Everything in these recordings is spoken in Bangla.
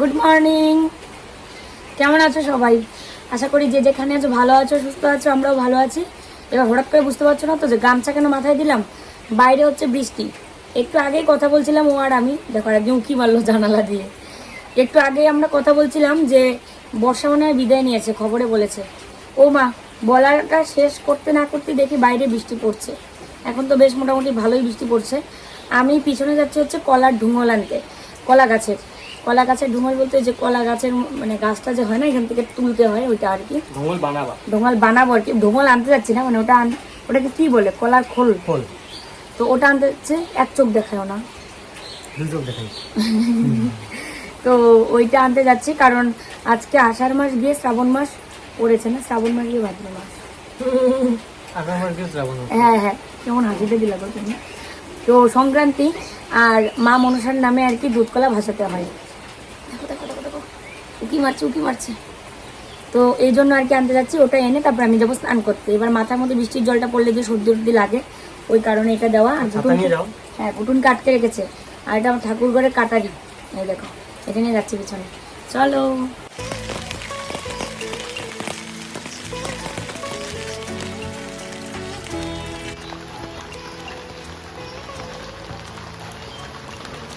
গুড মর্নিং কেমন আছো সবাই? আশা করি যে যেখানে আছো ভালো আছো, সুস্থ আছো, আমরাও ভালো আছি। এবার হঠাৎ করে বুঝতে পারছ না তো যে গামছা কেন মাথায় দিলাম? বাইরে হচ্ছে বৃষ্টি। একটু আগেই কথা বলছিলাম ও আর আমি। দেখো একজন উঁকি মারলো জানালা দিয়ে। একটু আগেই আমরা কথা বলছিলাম যে বর্ষা মনে হয় বিদায় নিয়েছে, খবরে বলেছে। ও মা, বলাটা শেষ করতে না করতে দেখি বাইরে বৃষ্টি পড়ছে। এখন তো বেশ মোটামুটি ভালোই বৃষ্টি পড়ছে। আমি পিছনে যাচ্ছি হচ্ছে কলার ঢুঙল আনতে, কলা গাছের। কলা গাছের ঢুঙল বলতে যে কলা গাছের মানে গাছটা যে হয় না এখান থেকে তুলতে হয় ওইটা আর কি। ভঙ্গল বানাবা। ঢোঙাল বানাবো আর কি। ঢোঙাল আনতে যাচ্ছি না মানে ওটা ওটাকে কি বলে? কলার খোল। খোল। তো ওটা আনতে যাচ্ছে এক চোখ দেখায় না। চোখ দেখাই। তো ওইটা আনতে যাচ্ছি কারণ আজকে আষাঢ় মাস গিয়ে শ্রাবণ মাস পড়েছে না শ্রাবণ মাস গিয়ে ভাদ্র মাস। হ্যাঁ হ্যাঁ কেমন হাসিতে দিলা গো তুমি। তো সংক্রান্তি আর মা মনসার নামে আর কি দুধকলা ভাসাতে হয়। দেখো দেখো দেখো দেখো। উকি মারছে উকি মারছে। তো এই জন্য আর কি আনতে যাচ্ছি ওটা এনে তারপর আমি যাব স্নান করতে। এবার মাথার মধ্যে বৃষ্টির জলটা পড়লে যে সর্দি সর্দি লাগে ওই কারণে এটা দেওয়া। আর হ্যাঁ কুটুন কাটকে রেখেছে। আর এটা আমার ঠাকুর ঘরে কাটারি। এই দেখো এটা নিয়ে যাচ্ছি পিছনে। চলো।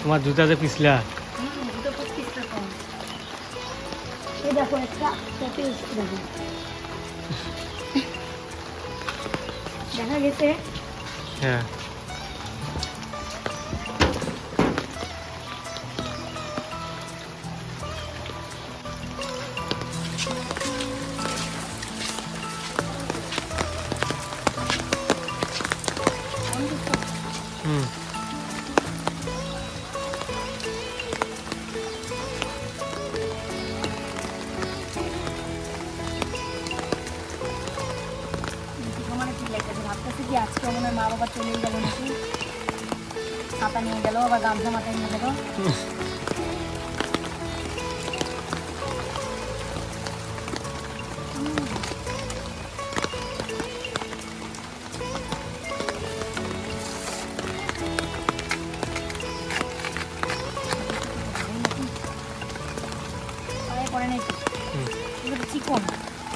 তোমার জুতা যে পিছলা। দেখো গেছে। হ্যাঁ।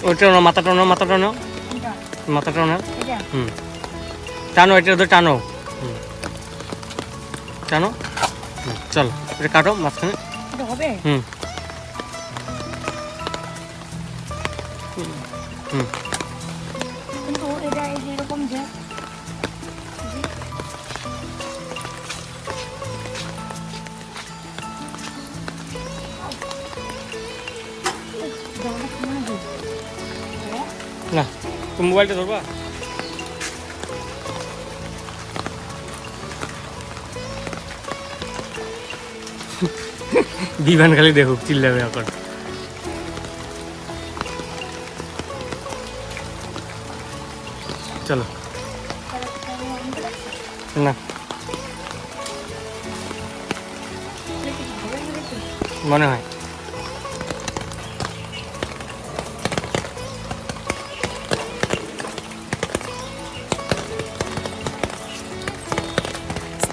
ওইটা টানো মাথা টানো মাথা টানো? মাথা টানো হুম। টানো এটা তো টানো। হুম। টানো। হুম, চলো এটা কাটো মাঝখানে। হুম হুম। না। তুমি মোবাইলটা ধরবা? বিমান খালি দেখুক চিল্লাবে এখন। চলো। না। মনে হয়।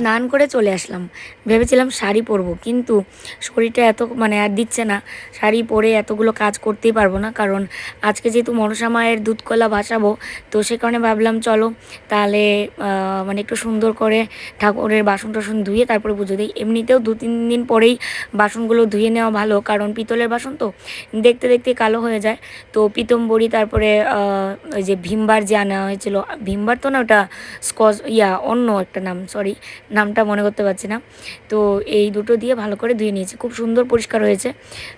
স্নান করে চলে আসলাম। ভেবেছিলাম শাড়ি পরবো, কিন্তু শরীরটা এত মানে আর দিচ্ছে না। শাড়ি পরে এতগুলো কাজ করতেই পারব না, কারণ আজকে যেহেতু মনসা মায়ের দুধকলা ভাসাবো, তো সে কারণে ভাবলাম চলো তাহলে মানে একটু সুন্দর করে ঠাকুরের বাসন টাসন ধুয়ে তারপরে পুজো দিই। এমনিতেও দু তিন দিন পরেই বাসনগুলো ধুয়ে নেওয়া ভালো, কারণ পিতলের বাসন তো দেখতে দেখতে কালো হয়ে যায়। তো পিতম্বরী, তারপরে ওই যে ভীমবার যে আনা হয়েছিল, ভীমবার তো না ওটা স্কচ, ইয়া, অন্য একটা নাম সরি নামটা মনে করতে পারছি না। তো এই দুটো দিয়ে ভালো করে ধুয়ে নিয়েছি। খুব সুন্দর পরিষ্কার হয়েছে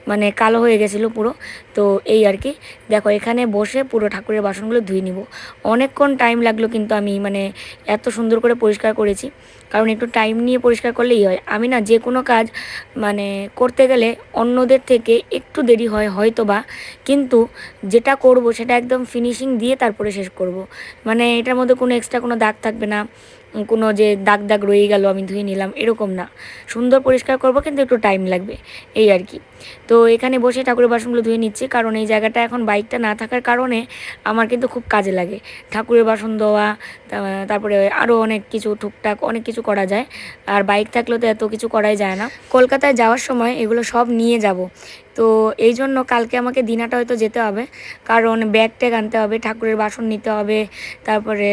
মানে কালো হয়ে গেছিল পুরো। তো এই আর কি, দেখো এখানে বসে পুরো ঠাকুরের বাসনগুলো ধুয়ে নিব। অনেকক্ষণ টাইম লাগল কিন্তু আমি মানে এত সুন্দর করে পরিষ্কার করেছি। কারণ একটু টাইম নিয়ে পরিষ্কার করলেই হয়। আমি না যে কোনো কাজ মানে করতে গেলে অন্যদের থেকে একটু দেরি হয় হয়তো বা কিন্তু যেটা করব সেটা একদম ফিনিশিং দিয়ে তারপরে শেষ করব। মানে এটার মধ্যে কোনো এক্সট্রা কোনো দাগ থাকবে না। কোনো যে দাগ দাগ রয়ে গেল, আমি ধুয়ে নিলাম, এরকম না। সুন্দর পরিষ্কার করব, কিন্তু একটু টাইম লাগবে, এই আর কি। তো এখানে বসে ঠাকুরের বাসনগুলো ধুয়ে নিচ্ছি, কারণ এই জায়গাটা এখন বাইকটা না থাকার কারণে আমার কিন্তু খুব কাজে লাগে। ঠাকুরের বাসন ধোয়া তারপরে আরও অনেক কিছু টুকটাক অনেক কিছু করা যায়। আর বাইক থাকলেও তো এত কিছু করাই যায় না। কলকাতায় যাওয়ার সময় এগুলো সব নিয়ে যাব। তো এই জন্য কালকে আমাকে দিনাটা হয়তো যেতে হবে, কারণ ব্যাগ ট্যাগ আনতে হবে, ঠাকুরের বাসন নিতে হবে, তারপরে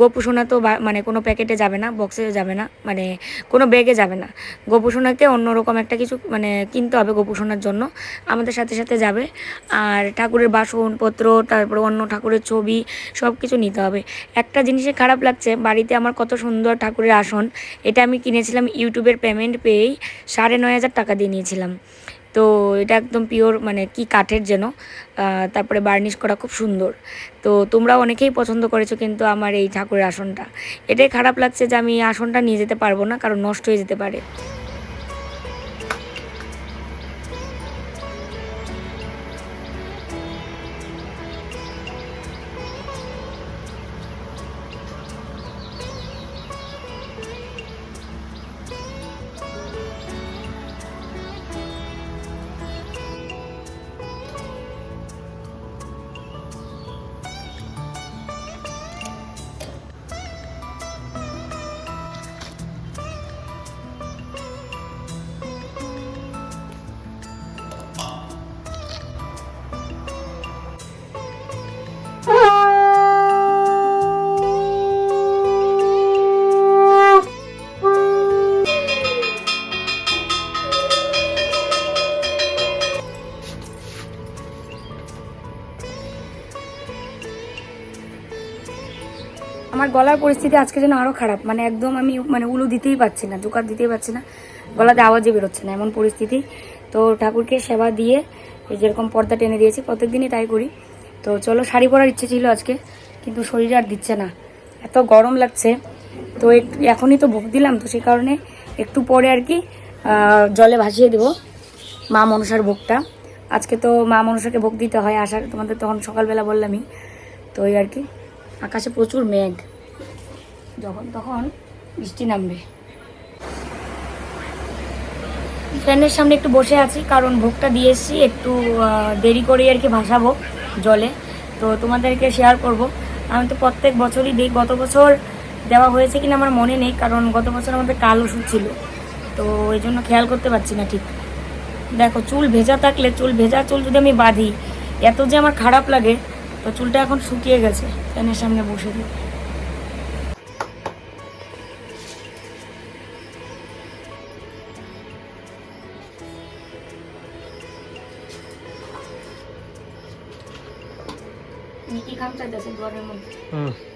গোপুসোনা তো মানে কোনো প্যাকেটে যাবে না, বক্সে যাবে না মানে কোনো ব্যাগে যাবে না। গোপুসোনাকে অন্যরকম একটা কিছু মানে কিনতে হবে গোপুসোনার জন্য আমাদের সাথে সাথে যাবে। আর ঠাকুরের বাসনপত্র, তারপরে অন্য ঠাকুরের ছবি সব কিছু নিতে হবে। একটা জিনিসে খারাপ লাগছে, বাড়িতে আমার কত সুন্দর ঠাকুরের আসন। এটা আমি কিনেছিলাম ইউটিউবের পেমেন্ট পেয়েই সাড়ে নয় হাজার টাকা দিয়ে নিয়েছিলাম। তো এটা একদম পিওর মানে কি কাঠের যেন তারপরে বার্নিশ করা খুব সুন্দর। তো তোমরা অনেকেই পছন্দ করেছ কিন্তু আমার এই ঠাকুরের আসনটা। এটাই খারাপ লাগছে যে আমি আসনটা নিয়ে যেতে পারব না, কারণ নষ্ট হয়ে যেতে পারে। আমার গলার পরিস্থিতি আজকে যেন আরও খারাপ। মানে একদম আমি মানে উলু দিতেই পারছি না, জোকার দিতেই পারছি না। গলাতে আওয়াজই বেরোচ্ছে না, এমন পরিস্থিতি। তো ঠাকুরকে সেবা দিয়ে এই যেরকম পর্দা টেনে দিয়েছি প্রত্যেক দিনই তাই করি। তো চলো, শাড়ি পরার ইচ্ছে ছিল আজকে, কিন্তু শরীর আর দিচ্ছে না। এত গরম লাগছে। তো একটু এখনই তো ভোগ দিলাম, তো সেই কারণে একটু পরে আর কি জলে ভাসিয়ে দেবো মা মনসার ভোগটা। আজকে তো মা মনসাকে ভোগ দিতে হয় আসার তোমাদের তখন সকালবেলা বললামই। তো ওই আর কি, আকাশে প্রচুর মেঘ। যখন তখন বৃষ্টি নামবে। ফ্যানের সামনে একটু বসে আছি, কারণ ভোগটা দিয়ে এসেছি, একটু দেরি করেই আর কি ভাসাবো জলে। তো তোমাদেরকে শেয়ার করব। আমি তো প্রত্যেক বছরই দিই, গত বছর দেওয়া হয়েছে কিনা আমার মনে নেই, কারণ গত বছর আমাদের কাল ওষুধ ছিল। তো এই জন্য খেয়াল করতে পারছি না ঠিক। দেখো, চুল ভেজা থাকলে, চুল ভেজা চুল যদি আমি বাঁধি, এত যে আমার খারাপ লাগে, তো চুলটা এখন শুকিয়ে গেছে। ফ্যানের সামনে বসে দিই খামচা যাচ্ছে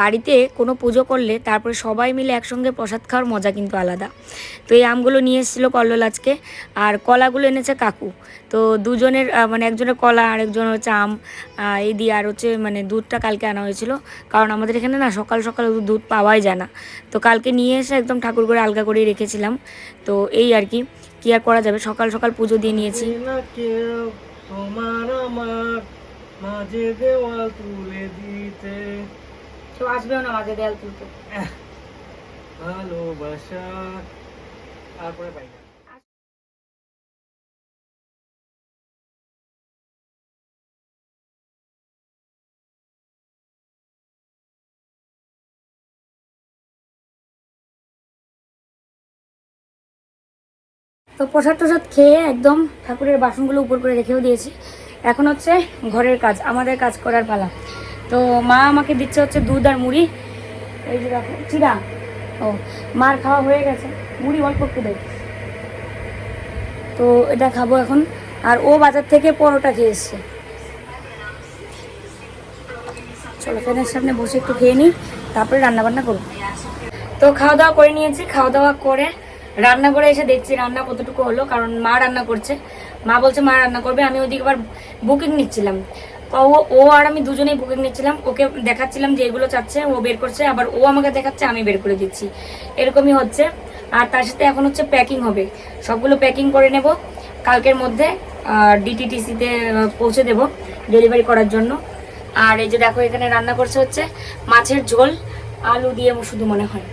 বাড়িতে কোনো পুজো করলে তারপরে সবাই মিলে একসঙ্গে প্রসাদ খাওয়ার মজা কিন্তু আলাদা। তো এই আমগুলো নিয়ে এসেছিল কল্লোল আজকে। আর কলাগুলো এনেছে কাকু। তো দুজনের মানে একজনের কলা আর একজন হচ্ছে আম এই দিয়ে আর হচ্ছে মানে দুধটা কালকে আনা হয়েছিল। কারণ আমাদের এখানে না সকাল সকাল দুধ পাওয়াই যায় না। তো কালকে নিয়ে এসে একদম ঠাকুর করে আলগা করে রেখেছিলাম। তো এই আর কি কি আর করা যাবে? সকাল সকাল পুজো দিয়ে নিয়েছি। তোমার আমার মাঝে দেওয়াল তুলে দিতে কেউ আসবেও না মাঝে দেয়াল তুলতে। ভালোবাসা। তারপরে পাই না। তো প্রসাদ টসাদ খেয়ে একদম ঠাকুরের বাসনগুলো উপর করে রেখেও দিয়েছি। এখন হচ্ছে ঘরের কাজ আমাদের কাজ করার পালা। তো মা আমাকে দিচ্ছে হচ্ছে দুধ আর মুড়ি। এই যে দেখো চিরা ও, মার খাওয়া হয়ে গেছে। মুড়ি অল্প একটু দেয় তো এটা খাব এখন। আর ও বাজার থেকে পরোটা খেয়ে এসছে। চলো, ফ্যানের সামনে বসে একটু খেয়ে নিই, তারপরে রান্না বান্না করব। তো খাওয়া দাওয়া করে নিয়েছি। খাওয়া দাওয়া করে রান্না করে এসে দেখছি রান্না কতটুকু হলো, কারণ মা রান্না করছে। মা বলছে মা রান্না করবে, আমি ওইদিকে আবার বুকিং নিচ্ছিলাম। ও ও আর আমি দুজনেই বুকিং নিচ্ছিলাম। ওকে দেখাচ্ছিলাম যে এগুলো চাচ্ছে, ও বের করছে। আবার ও আমাকে দেখাচ্ছে, আমি বের করে দিচ্ছি। এরকমই হচ্ছে। আর তার সাথে এখন হচ্ছে প্যাকিং হবে। সবগুলো প্যাকিং করে নেব। কালকের মধ্যে ডিটিটিসিতে পৌঁছে দেব ডেলিভারি করার জন্য। আর এই যে দেখো, এখানে রান্না করছে হচ্ছে মাছের ঝোল, আলু দিয়ে শুধু মনে হয়।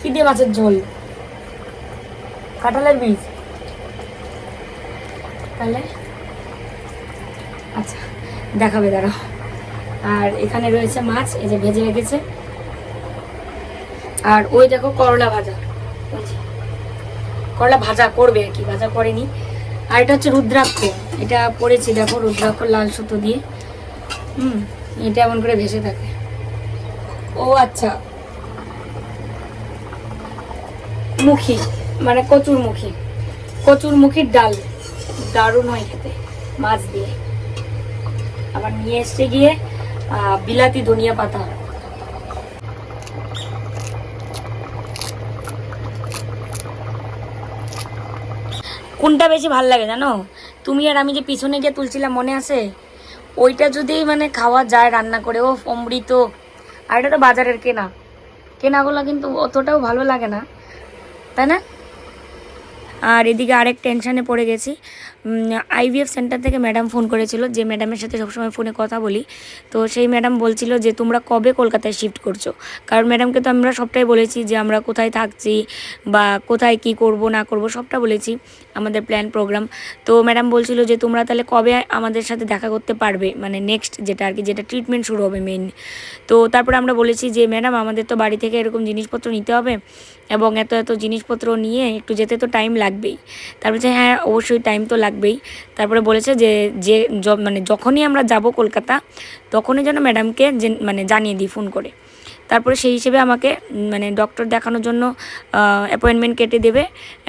কি দিয়ে মাছের ঝোল? কাঁঠালের বীজ। তাহলে? আচ্ছা। দেখাবে, দাঁড়াও। আর এখানে রয়েছে মাছ, এই যে ভেজে রেখেছে। আর ওই দেখো করলা ভাজা। করলা ভাজা করবে আর কি, ভাজা করেনি। আর এটা হচ্ছে রুদ্রাক্ষ। এটা পড়েছি দেখো রুদ্রাক্ষ লাল সুতো দিয়ে। হুম, এটা এমন করে ভেসে থাকে। ও আচ্ছা। মুখী মানে কচুর মুখী কচুর মুখির ডাল। দারুণ হয় খেতে, মাছ দিয়ে। আবার নিয়ে এসছে গিয়ে বিলাতি ধনিয়া পাতা। কোনটা বেশি ভালো লাগে জানো? তুমি আর আমি যে পিছনে গিয়ে তুলছিলাম, মনে আছে? ওইটা যদি মানে খাওয়া যায় রান্না করে ও অমৃত। আর এটা তো বাজারের কেনা। কেনাগুলো কিন্তু অতটাও ভালো লাগে না, তাই না? আর এদিকে আরেক টেনশানে পড়ে গেছি। আইভিএফ সেন্টার থেকে ম্যাডাম ফোন করেছিল, যে ম্যাডামের সাথে সবসময় ফোনে কথা বলি। তো সেই ম্যাডাম বলছিল যে, তোমরা কবে কলকাতায় শিফট করছ? কারণ ম্যাডামকে তো আমরা সবটাই বলেছি যে, আমরা কোথায় থাকছি বা কোথায় কি করব, না করব, সবটা বলেছি আমাদের প্ল্যান প্রোগ্রাম তো ম্যাডাম বলছিল যে, তোমরা তাহলে কবে আমাদের সাথে দেখা করতে পারবে? মানে নেক্সট যেটা আর কি, যেটা ট্রিটমেন্ট শুরু হবে মেন তো তারপরে আমরা বলেছি যে, ম্যাডাম, আমাদের তো বাড়ি থেকে এরকম জিনিসপত্র নিতে হবে এবং এত এত জিনিসপত্র নিয়ে একটু যেতে তো টাইম লাগবেই। তারপরে হ্যাঁ অবশ্যই টাইম তো লাগবেই তারপরে বলেছে যে যে মানে যখনই আমরা যাব কলকাতা, তখনই যেন ম্যাডামকে মানে জানিয়ে দিই ফোন করে। তারপরে সেই হিসেবে আমাকে মানে ডক্টর দেখানোর জন্য অ্যাপয়েন্টমেন্ট কেটে দেবে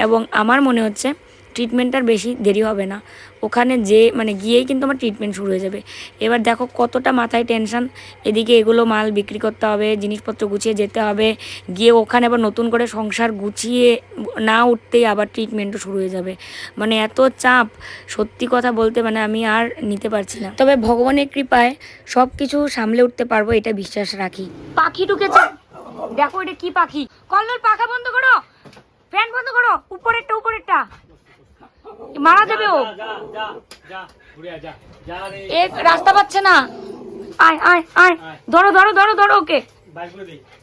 এবং আমার মনে হচ্ছে ট্রিটমেন্টটার বেশি দেরি হবে না। ওখানে যে মানে গিয়েই কিন্তু আমার ট্রিটমেন্ট শুরু হয়ে যাবে। এবার দেখো কতটা মাথায় টেনশন এদিকে এগুলো মাল বিক্রি করতে হবে, জিনিসপত্র গুছিয়ে যেতে হবে। গিয়ে ওখানে আবার নতুন করে সংসার গুছিয়ে না উঠতেই আবার ট্রিটমেন্টও শুরু হয়ে যাবে। মানে এত চাপ, সত্যি কথা বলতে মানে আমি আর নিতে পারছি না। তবে ভগবানের কৃপায় সব কিছু সামলে উঠতে পারব, এটা বিশ্বাস রাখি। পাখি ঢুকেছে। দেখো এটা কি পাখি। কল্লোল পাখা বন্ধ করো। ফ্যান বন্ধ করো। উপরেরটা উপরেরটা। মারা যাবে ও? এ রাস্তা পাচ্ছে না। আয় আয় আয়। ধরো ধরো ধরো ধরো ওকে।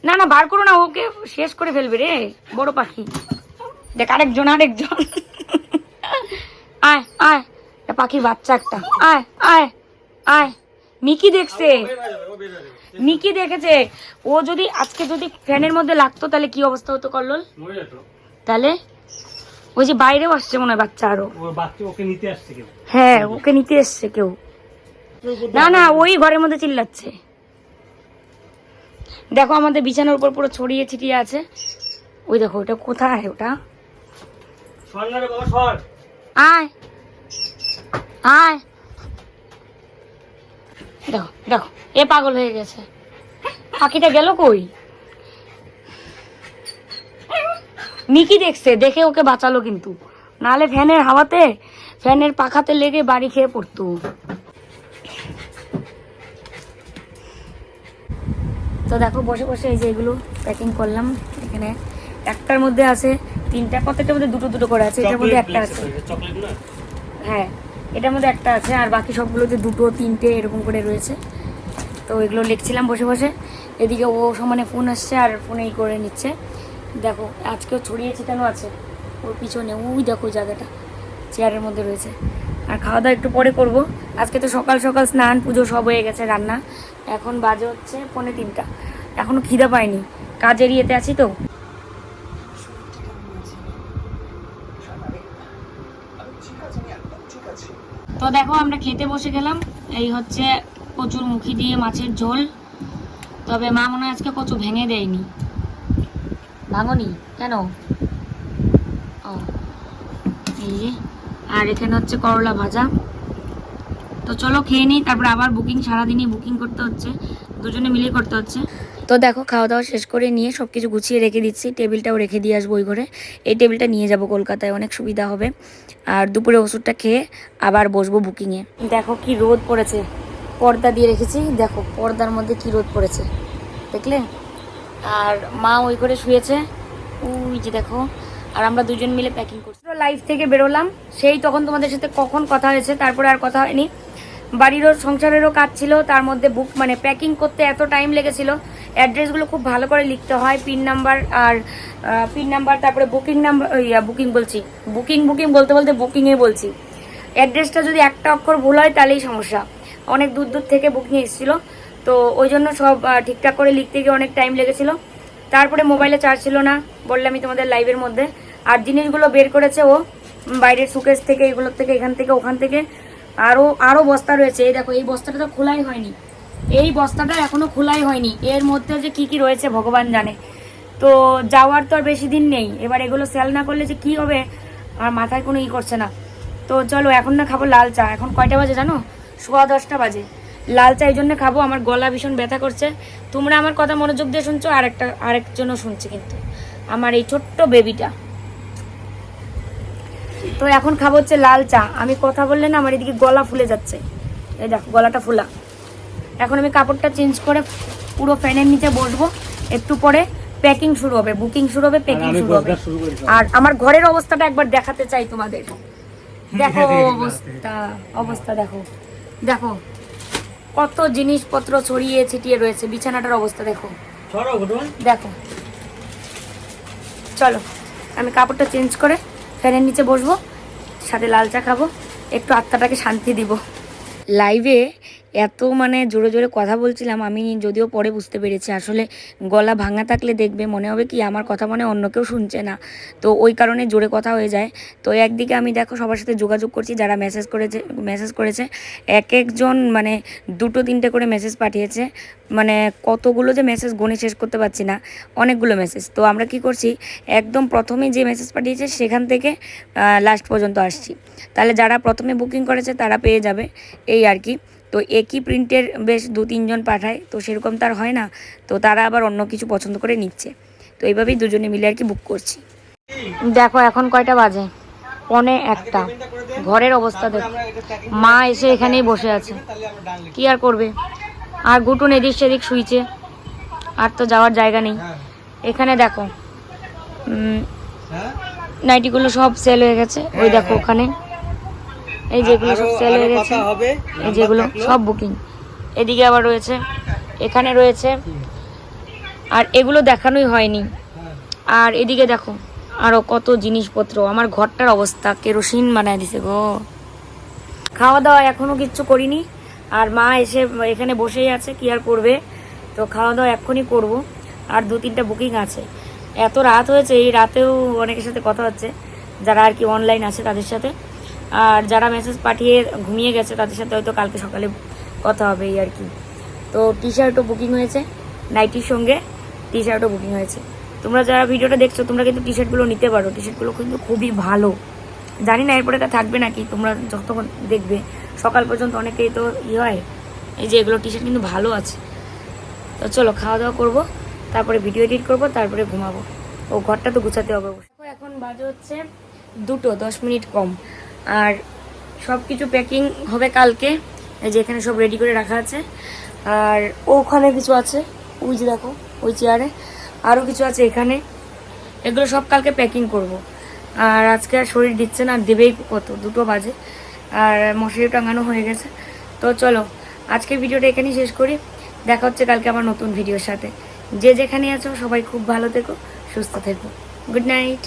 না না বার করো না ওকে শেষ করে ফেলবে রে বড় পাখি। দেখ আরেকজন আরেকজন। আয় আয় পাখির বাচ্চা একটা। আয় আয় আয়। মিকি দেখছে। মিকি দেখেছে। ও যদি আজকে যদি ফ্যানের মধ্যে লাগতো তাহলে কি অবস্থা হতো কল্লোল? তাহলে? ওই যে বাইরেও আসছে মনে হয় বাচ্চা আরও। হ্যাঁ ওকে নিতে এসছে কেউ। না না ওই ঘরের মধ্যে চিল্লাচ্ছে। দেখো আমাদের বিছানার উপর পুরো ছড়িয়ে ছিটিয়ে আছে। ওই দেখো ওটা কোথায় ওটা? সর বাবা সর। আয়। আয়। দেখো দেখো এ পাগল হয়ে গেছে। পাখিটা গেল কই? মিকি দেখছে দেখে ওকে বাঁচালো কিন্তু। নাহলে ফ্যানের হাওয়াতে ফ্যানের পাখাতে লেগে বাড়ি খেয়ে পড়তো। তো দেখো বসে বসে এই যে এগুলো প্যাকিং করলাম। এখানে একটার মধ্যে আছে তিনটা প্রত্যেকটার মধ্যে দুটো দুটো করে আছে। এটার মধ্যে একটা আছে। হ্যাঁ এটার মধ্যে একটা আছে আর বাকি সবগুলোতে দুটো তিনটে এরকম করে রয়েছে। তো এগুলো লিখছিলাম বসে বসে। এদিকে ও সমানে ফোন আসছে আর ফোনেই করে নিচ্ছে। দেখো, আজকেও ছড়িয়ে ছিটানো আছে। ওর পিছনে ওই দেখো জায়গাটা, চেয়ারের মধ্যে রয়েছে। আর খাওয়া দাওয়া একটু পরে করব। আজকে তো সকাল সকাল স্নান, পুজো সব হয়ে গেছে, রান্না। এখন বাজে হচ্ছে পৌনে তিনটা। এখনও খিদে পাইনি। কাজের ইয়েতে আছি তো। তো দেখো, আমরা খেতে বসে গেলাম। এই হচ্ছে কচুর মুখি দিয়ে মাছের ঝোল। তবে মা মনে আজকে কচু ভেঙে দেয়নি। ভাঙনি কেন? ও, এই, আর এখানে হচ্ছে করলা ভাজা। তো চলো খেয়ে নিই, তারপর আবার বুকিং সারাদিনই বুকিং করতে হচ্ছে। দুজনে মিলিয়ে করতে হচ্ছে। তো দেখো, খাওয়া দাওয়া শেষ করে নিয়ে সব কিছু গুছিয়ে রেখে দিচ্ছি। টেবিলটাও রেখে দিয়ে আসব ওই ঘরে। এই টেবিলটা নিয়ে যাব কলকাতায়, অনেক সুবিধা হবে। আর দুপুরে ওষুধটা খেয়ে আবার বসবো বুকিংয়ে দেখো কি রোদ পড়েছে। পর্দা দিয়ে রেখেছি। দেখো, পর্দার মধ্যে কি রোদ পড়েছে। দেখলে? আর মা ওই করে শুয়েছে। ওই যে দেখো, আর আমরা দুজন মিলে প্যাকিং করছি। লাইফ থেকে বেরোলাম। সেই তখন তোমাদের সাথে কখন কথা হয়েছে, তারপরে আর কথা হয়নি। বাড়িরও, সংসারেরও কাজ ছিল, তার মধ্যে বুক মানে প্যাকিং করতে এত টাইম লেগেছিল। অ্যাড্রেসগুলো খুব ভালো করে লিখতে হয় পিন নাম্বার আর পিন নাম্বার তারপরে বুকিং নাম্বার ইয়া বুকিং বলছি। বুকিং বুকিং বলতে বলতে বুকিংয়ে বলছি। অ্যাড্রেসটা যদি একটা অক্ষর ভুল হয়, তাহলেই সমস্যা। অনেক দূর দূর থেকে বুকিং এসেছিল। তো ওই জন্য সব ঠিকঠাক করে লিখতে গিয়ে অনেক টাইম লেগেছিল। তারপরে মোবাইলে চার্জ ছিল না বললামই তোমাদের লাইভের মধ্যে। আর জিনিসগুলো বের করেছে ও বাইরের সুকেশ থেকে, এগুলোর থেকে, এখান থেকে, ওখান থেকে। আরও আরও বস্তা রয়েছে। এই দেখো, এই বস্তাটা তো খোলাই হয়নি। এই বস্তাটা এখনও খোলাই হয়নি। এর মধ্যে যে কি কি রয়েছে, ভগবান জানে। তো যাওয়ার তো আর বেশি দিন নেই। এবার এগুলো সেল না করলে যে কি হবে, আমার মাথায় কোনো ই করছে না। তো চলো, এখন না খাব লাল চা। এখন কয়টা বাজে জানো? সোয়া দশটা বাজে। লাল চা এই জন্য খাব আমার গলা ভীষণ ব্যথা করছে। তোমরা আমার কথা মনোযোগ দিয়ে শুনছো আর একটা আরেকজনও শুনছে কিন্তু। আমার এই ছোট্ট বেবিটা তো এখন খাব হচ্ছে লাল চা। আমি কথা বললে না আমার এদিকে গলা ফুলে যাচ্ছে। এই দেখো গলাটা ফুলা। এখন আমি কাপড়টা চেঞ্জ করে পুরো ফ্যানের নিচে বসবো। একটু পরে প্যাকিং শুরু হবে বুকিং শুরু হবে প্যাকিং শুরু হবে। আর আমার ঘরের অবস্থাটা একবার দেখাতে চাই তোমাদের। দেখো অবস্থা অবস্থা দেখো। দেখো কত জিনিসপত্র ছড়িয়ে ছিটিয়ে রয়েছে বিছানাটার অবস্থা দেখো। দেখো। চলো আমি কাপড়টা চেঞ্জ করে ফ্যানের নিচে বসবো সাথে লাল চা খাব একটু আত্মাটাকে শান্তি দিব। লাইভে এত মানে জোরে জোরে কথা বলছিলাম, আমি যদিও পরে বুঝতে পেরেছি। আসলে গলা ভাঙা থাকলে দেখবে মনে হবে কি আমার কথা মনে অন্য কেউ শুনছে না। তো ওই কারণে জোরে কথা হয়ে যায়। তো একদিকে আমি দেখো সবার সাথে যোগাযোগ করছি, যারা মেসেজ করেছে মেসেজ করেছে, এক একজন মানে দুটো তিনটে করে মেসেজ পাঠিয়েছে। মানে কতগুলো যে মেসেজ গণে শেষ করতে পারছি না, অনেকগুলো মেসেজ তো আমরা কি করছি, একদম প্রথমে যে মেসেজ পাঠিয়েছে সেখান থেকে লাস্ট পর্যন্ত আসছি। তাহলে যারা প্রথমে বুকিং করেছে তারা পেয়ে যাবে, এই আর কি। তো একই প্রিন্টের বেশ দু তিনজন পাঠায়, তো সেরকম তার হয় না। তো তারা আবার অন্য কিছু পছন্দ করে নিচ্ছে। তো এইভাবেই দুজনে মিলে আর কি বুক করছি। দেখো, এখন কয়টা বাজে? পনে একটা। ঘরের অবস্থা দেখো। মা এসে এখানেই বসে আছে। কি আর করবে? আর গুটুন এদিক সেদিক শুইছে। আর তো যাওয়ার জায়গা নেই। এখানে দেখো নাইটিগুলো সব সেল হয়ে গেছে। ওই দেখো ওখানে। এই যেগুলো সব সেল হয়ে গেছে এই যেগুলো সব বুকিং এদিকে আবার রয়েছে এখানে রয়েছে আর এগুলো দেখানোই হয়নি। আর এদিকে দেখো আরও কত জিনিসপত্র আমার ঘরটার অবস্থা কেরোসিন বানায় দিছে গো। খাওয়া দাওয়া এখনও কিচ্ছু করিনি আর মা এসে এখানে বসেই আছে কি আর করবে? তো খাওয়া দাওয়া এক্ষুনি করব আর দু তিনটা বুকিং আছে। এত রাত হয়েছে এই রাতেও অনেকের সাথে কথা হচ্ছে যারা আর কি অনলাইন আছে তাদের সাথে। আর যারা মেসেজ পাঠিয়ে ঘুমিয়ে গেছে, তাদের সাথে হয়তো কালকে সকালে কথা হবে এই আর কি। তো টি শার্টও বুকিং হয়েছে নাইটির সঙ্গে টি শার্টও বুকিং হয়েছে। তোমরা যারা ভিডিওটা দেখছ, তোমরা কিন্তু টি শার্টগুলো নিতে পারো। টি শার্টগুলো কিন্তু খুবই ভালো। জানি না এরপরে তা থাকবে নাকি, তোমরা যতক্ষণ দেখবে। সকাল পর্যন্ত অনেকেই তো ই হয়, এই যে এগুলো টি শার্ট কিন্তু ভালো আছে। তো চলো খাওয়া দাওয়া করব, তারপরে ভিডিও এডিট করব, তারপরে ঘুমাবো। ও, ঘরটা তো গুছাতে হবে। এখন বাজে হচ্ছে দুটো, দশ মিনিট কম। আর সব কিছু প্যাকিং হবে কালকে। এই যে এখানে সব রেডি করে রাখা আছে। আর ওখানে কিছু আছে। ওই যে দেখো, ওই চেয়ারে আরও কিছু আছে এখানে। এগুলো সব কালকে প্যাকিং করব। আর আজকে আর শরীর দিচ্ছে না দেবেই কত, দুটো বাজে। আর মশারি টাঙানো হয়ে গেছে। তো চলো, আজকের ভিডিওটা এখানেই শেষ করি। দেখা হচ্ছে কালকে আমার নতুন ভিডিওর সাথে। যে যেখানে আছো সবাই খুব ভালো থেকো, সুস্থ থেকো। Good night